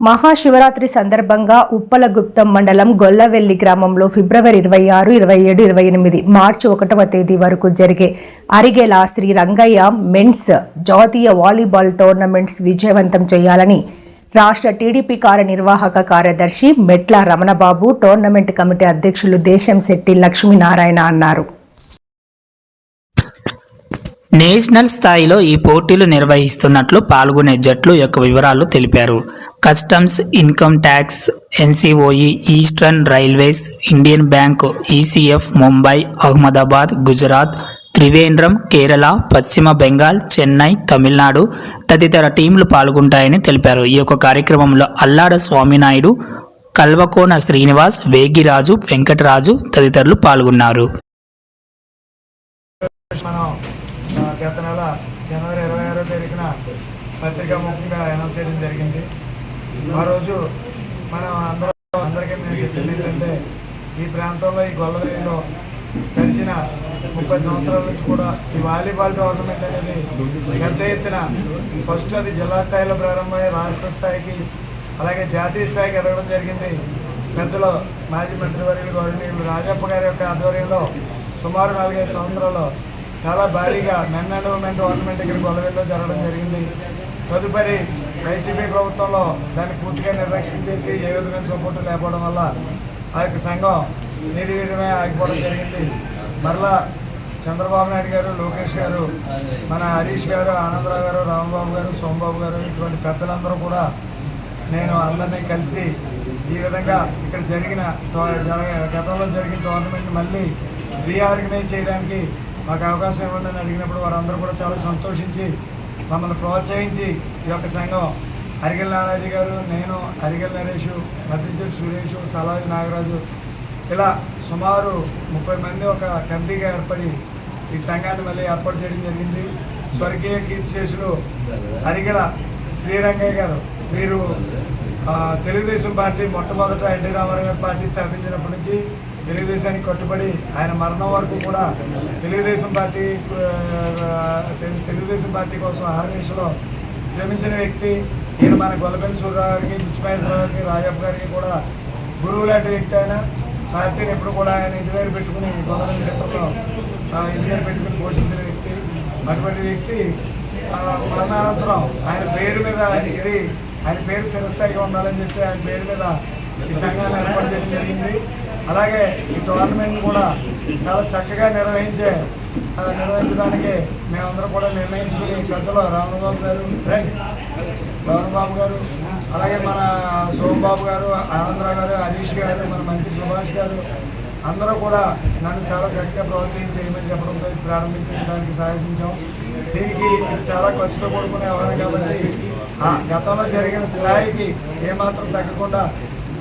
మహాశివరాత్రి సందర్భంగా ఉప్పలగుప్తం మండలం గొల్లవెల్లి గ్రామంలో ఫిబ్రవరి ఇరవై ఆరు ఇరవై ఏడు ఇరవై ఎనిమిది మార్చి ఒకటవ తేదీ వరకు జరిగే అరిగేలా శ్రీ రంగయ్య మెన్స్ జాతీయ వాలీబాల్ టోర్నమెంట్స్ విజయవంతం చేయాలని రాష్ట్ర టీడీపీ కార్యనిర్వాహక కార్యదర్శి మెట్ల రమణబాబు టోర్నమెంట్ కమిటీ అధ్యక్షులు దేశం శెట్టి లక్ష్మీనారాయణ అన్నారు. నేషనల్ స్థాయిలో ఈ పోటీలు నిర్వహిస్తున్నట్లు పాల్గొనే జట్లు యొక్క వివరాలు తెలిపారు. Customs income tax NCOE eastern railways Indian bank ECF Mumbai Ahmedabad Gujarat Trivandrum Kerala Paschim Bengal Chennai Tamil Nadu తదితర టీంలు పాల్గొంటాయని తెలిపారు. ఈ యొక్క కార్యక్రమంలో అల్లాడ స్వామినాయుడు కల్వకోన శ్రీనివాస్ వేగిరాజు వెంకటరాజు తదితరులు పాల్గొన్నారు. గత నెల జనవరి ఇరవై ఆరో తారీఖున పత్రికా ముఖంగా అనౌన్స్ చేయడం జరిగింది. ఆ రోజు మనం అందరం అందరికీ నేను చెప్పింది ఏంటంటే ఈ ప్రాంతంలో ఈ గొల్లవెల్లిలో గడిచిన ముప్పై సంవత్సరాల నుంచి కూడా ఈ వాలీబాల్ టోర్నమెంట్ అనేది పెద్ద ఎత్తున ఫస్ట్ అది జిల్లా స్థాయిలో ప్రారంభమై రాష్ట్ర స్థాయికి అలాగే జాతీయ స్థాయికి ఎదగడం జరిగింది. పెద్దలో మాజీ మంత్రివర్యులు గౌరవనీయులు రాజప్ప గారి యొక్క ఆధ్వర్యంలో సుమారు నాలుగైదు సంవత్సరాల్లో చాలా భారీగా మెన్ అండ్ ఉమెన్ టోర్నమెంట్ ఇక్కడ గొల్లవెల్లో జరగడం జరిగింది. తదుపరి వైసీపీ ప్రభుత్వంలో దాన్ని పూర్తిగా నిర్లక్ష్యం చేసి ఏ విధమైన సపోర్టు లేకపోవడం వల్ల ఆ యొక్క సంఘం నిర్వీర్యమే ఆగిపోవడం జరిగింది. మరలా చంద్రబాబు నాయుడు గారు లోకేష్ గారు మన హరీష్ గారు ఆనందరావు గారు రామబాబు గారు సోమబాబు గారు ఇటువంటి పెద్దలందరూ కూడా నేను అందరినీ కలిసి ఈ విధంగా ఇక్కడ జరిగిన గతంలో జరిగిన టోర్నమెంట్ మళ్ళీ రీఆర్గనైజ్ చేయడానికి మాకు అవకాశం ఇవ్వండి అని అడిగినప్పుడు వారందరూ కూడా చాలా సంతోషించి మమ్మల్ని ప్రోత్సహించి ఈ యొక్క సంఘం అరిగల్ నారాజు గారు నేను అరిగల్ నరేష్ మద్దించేటి సురేష్ సలాజు నాగరాజు ఇలా సుమారు ముప్పై మంది ఒక కమిటీగా ఏర్పడి ఈ సంఘాన్ని మళ్ళీ ఏర్పాటు చేయడం జరిగింది. స్వర్గీయ కీర్తిశేషులు అరిగెల శ్రీరంగయ్య గారు వీరు తెలుగుదేశం పార్టీ మొట్టమొదట ఎన్టీ రామారావు గారి పార్టీ స్థాపించినప్పటి నుంచి తెలుగుదేశానికి కట్టుబడి ఆయన మరణం వరకు కూడా తెలుగుదేశం పార్టీ తెలు- తెలుగుదేశం పార్టీ కోసం ఆహర్నిశలో శ్రమించిన వ్యక్తి ఈయన మన గొల్లపల్లి సూర్యరావు గారికి గారికి రాజప్ప గారికి కూడా గురువు లాంటి వ్యక్తి ఆయన. పార్టీని ఎప్పుడు కూడా ఆయన ఇంటి దగ్గర పెట్టుకుని గొల్లపల్లి సెంటర్లో ఇంటి దగ్గర పెట్టుకుని పోషించిన వ్యక్తి. అటువంటి వ్యక్తి మరణానంతరం ఆయన పేరు మీద ఇది ఆయన పేరు శిరస్థాయిగా ఉండాలని చెప్పి ఆయన పేరు మీద ఈ సంఘాన్ని ఏర్పాటు చేయడం జరిగింది. అలాగే ఈ టోర్నమెంట్ కూడా చాలా చక్కగా నిర్వహించే నిర్వహించడానికి మేమందరం కూడా నిర్ణయించుకుని పెద్దలు రామబాబు గారు రండి. బాబు గారు అలాగే మన సోమబాబు గారు ఆనందరావు గారు హరీష్ గారు మన మంత్రి సుభాష్ గారు అందరూ కూడా నన్ను చాలా చక్కగా ప్రోత్సహించి చేయమని చెప్పడంతో ప్రారంభించడానికి సాధించాం. దీనికి ఇది చాలా ఖర్చుతో కూడుకునే వ్యవహారం కాబట్టి ఆ గతంలో జరిగిన స్థాయికి ఏమాత్రం తగ్గకుండా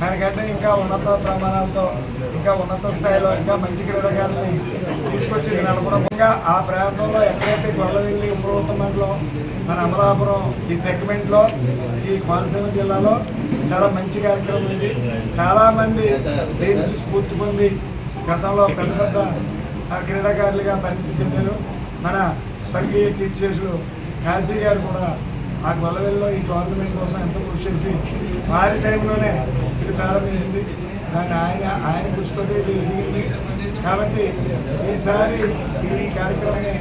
దానికంటే ఇంకా ఉన్నత ప్రమాణాలతో ఇంకా ఉన్నత స్థాయిలో ఇంకా మంచి క్రీడాకారుల్ని తీసుకొచ్చి ఇది నడపడం. ఇంకా ఆ ప్రాంతంలో ఎక్కడైతే గొల్లవెల్లి ఉపరోత మండలం మన అమలాపురం ఈ సెగ్మెంట్లో ఈ కోనసీమ జిల్లాలో చాలా మంచి కార్యక్రమం ఇది చాలామంది దీని చూసి స్ఫూర్తి పొంది గతంలో పెద్ద పెద్ద క్రీడాకారులుగా పరిణితి చెందారు. మన స్వర్గీయ కీర్తిశేషులు కాశీ గారు కూడా ఆ గొలవెల్లో ఈ గవర్నమెంట్ కోసం ఎంతో కృషి చేసి వారి టైంలోనే ఇది ప్రారంభించింది. దాని ఆయన ఆయన కృషితోటి ఇది ఎదిగింది. కాబట్టి ఈసారి ఈ కార్యక్రమాన్ని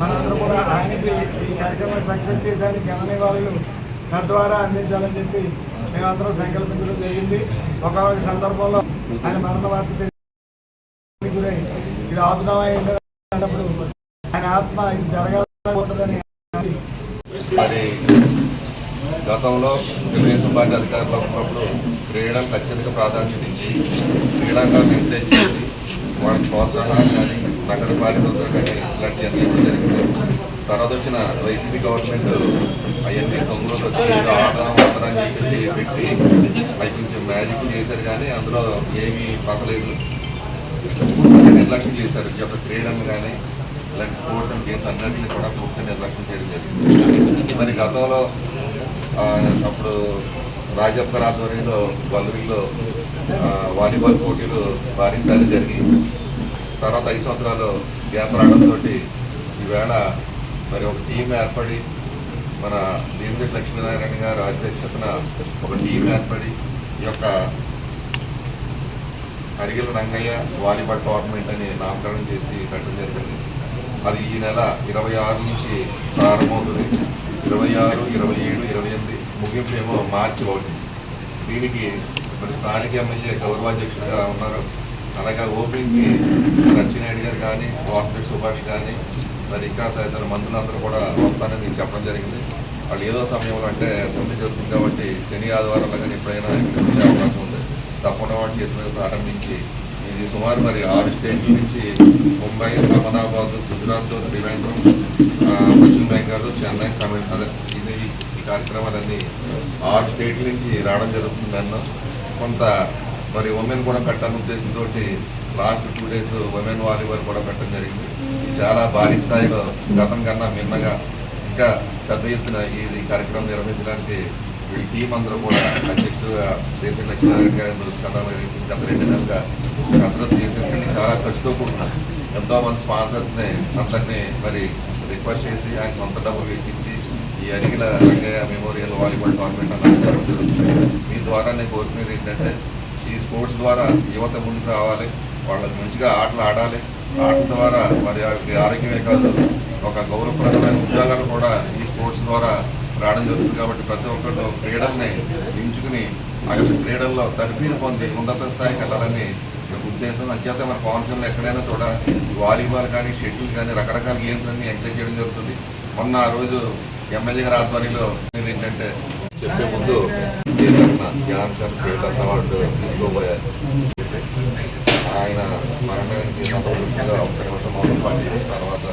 మనందరూ కూడా ఆయనకి ఈ కార్యక్రమాన్ని సక్సెస్ చేసి ఆయన వాళ్ళు నివాళులు తద్వారా అందించాలని చెప్పి మేమందరం సంకల్పించడం జరిగింది. ఒకనొక సందర్భంలో ఆయన మరణ వార్త గురై ఇది ఆపుదామా ఆయన ఆత్మ ఇది జరగాలని ఉంటుందని గతంలో తెలుగుదేశం పార్టీ అధికారంలో ఉన్నప్పుడు క్రీడలకు అత్యధిక ప్రాధాన్యత ఇచ్చి క్రీడాకారులను ఎంకరేజ్ చేసి వాళ్ళకి ప్రోత్సాహం కానీ సంఘటన బాధితులతో కానీ ఇలాంటివన్నీ కూడా జరిగింది. తర్వాత వచ్చిన వైసీపీ గవర్నమెంట్ అవన్నీ తొమ్మిది వచ్చి ఏదో ఆడదాం ఆడదాం అని పెట్టి అవి కొంచెం మ్యాజిక్ చేశారు కానీ అందులో ఏమీ పక్కలేదు నిర్లక్ష్యం చేశారు. ఈ యొక్క క్రీడను కానీ ఇలాంటి స్పోర్ట్స్ అండ్ గేమ్స్ అన్నింటినీ కూడా పూర్తిగా నిర్లక్ష్యం చేయడం జరిగింది. మరి గతంలో అప్పుడు రాజప్ప ఆధ్వర్యంలో వల్లువిల్లో వాలీబాల్ పోటీలు భారీ స్థాయిలో జరిగి తర్వాత ఐదు సంవత్సరాలు గ్యాప్ రావడంతో ఈవేళ మరి ఒక టీం ఏర్పడి మన దీని లక్ష్మీనారాయణ గారు అధ్యక్షతన ఒక టీం ఏర్పడి ఈ యొక్క అడిగిల రంగయ్య వాలీబాల్ టోర్నమెంట్ అని నామకరణం చేసి కట్టడం జరిగింది. అది ఈ నెల ఇరవై ఆరు నుంచి ప్రారంభమవుతుంది. ఇరవై ఆరు ఇరవై ఏడు ఇరవై ఎనిమిది ముగింపు ఏమో మార్చి ఒకటి. దీనికి మరి స్థానిక ఎమ్మెల్యే గౌరవాధ్యక్షుడిగా ఉన్నారు. అలాగే ఓపెన్కి రచ్చినాయుడు గారు కానీ వాసుపేట సుభాష్ కానీ మరి ఇంకా తదితర మంత్రులందరూ కూడా వస్తానని నేను చెప్పడం జరిగింది. వాళ్ళు ఏదో సమయంలో అంటే అసెంబ్లీ జరుగుతుంది కాబట్టి శని ఆదివారంలో కానీ ఎప్పుడైనా ఇక్కడ వచ్చే అవకాశం ఉంది. తప్పకుండా వాటి చేతి మీద ప్రారంభించి ఇది సుమారు మరి ఆరు స్టేట్ల నుంచి ముంబై అహ్మదాబాద్ గుజరాత్ త్రివేంద్రం పశ్చిమ బెంగాల్ చెన్నై తమిళ అదే ఇది ఈ కార్యక్రమాలన్నీ ఆరు స్టేట్ల నుంచి రావడం జరుగుతుంది అన్న కొంత మరి ఉమెన్ కూడా పెట్టాలని ఉద్దేశంతో last two days women volleyball కూడా పెట్టడం జరిగింది. చాలా భారీ స్థాయిలో గతం కన్నా మిన్నగా ఇంకా పెద్ద ఎత్తున ఇది కార్యక్రమం నిర్వహించడానికి ఈ టీం అందరూ కూడా అధ్యక్షుడుగా దేశ లక్ష్మీనారాయణ గారు సదాలు గత రెండు నెలలుగా కసరత్తు చేసేసరికి చాలా ఖర్చుతో కూడిన ఎంతో మంది స్పాన్సర్స్ని అందరినీ మరి రిక్వెస్ట్ చేసి ఆయన కొంత డబ్బులు వెచ్చించి ఈ అరిగిన రంగయ్య మెమోరియల్ వాలీబాల్ టోర్నమెంట్ అన్నది జరుగుతుంది. మీ ద్వారా నేను కోరుకునేది ఏంటంటే ఈ స్పోర్ట్స్ ద్వారా యువత ముందుకు రావాలి వాళ్ళకి మంచిగా ఆటలు ఆడాలి. ఆటల ద్వారా మరి వాళ్ళకి ఆరోగ్యమే కాదు ఒక గౌరవప్రదమైన ఉద్యోగాలు కూడా ఈ స్పోర్ట్స్ ద్వారా రావడం జరుగుతుంది కాబట్టి ప్రతి ఒక్కళ్ళు క్రీడల్ని ఎంచుకుని ఆ యొక్క క్రీడల్లో తరఫీదు పొంది ఉన్నత స్థాయికి వెళ్ళాలని ఉద్దేశం అత్యంత మన కౌన్సిల్లో ఎక్కడైనా కూడా వాలీబాల్ కానీ షెడ్యూల్ కానీ రకరకాల గేమ్స్ అన్ని ఎంకరేజ్ చేయడం జరుగుతుంది. మొన్న ఆ రోజు ఎమ్మెల్యే గారి ఆధ్వర్యంలో ఏంటంటే చెప్పే ముందు జ్ఞానసర్ పేట అవార్డు తీసుకోబోయారు ఆయన మరణానికి సందర్భంగా నిమిషం తర్వాత